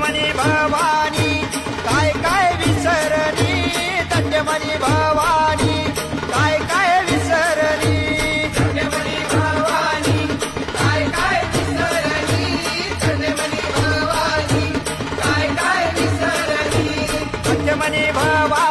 मनी भवानी काय काय विसरली दंडमणी भवानी काय काय विसरली दंडमणी भवानी काय काय विसरली दंडमणी भवानी काय काय विसरली दंडमणी भवानी.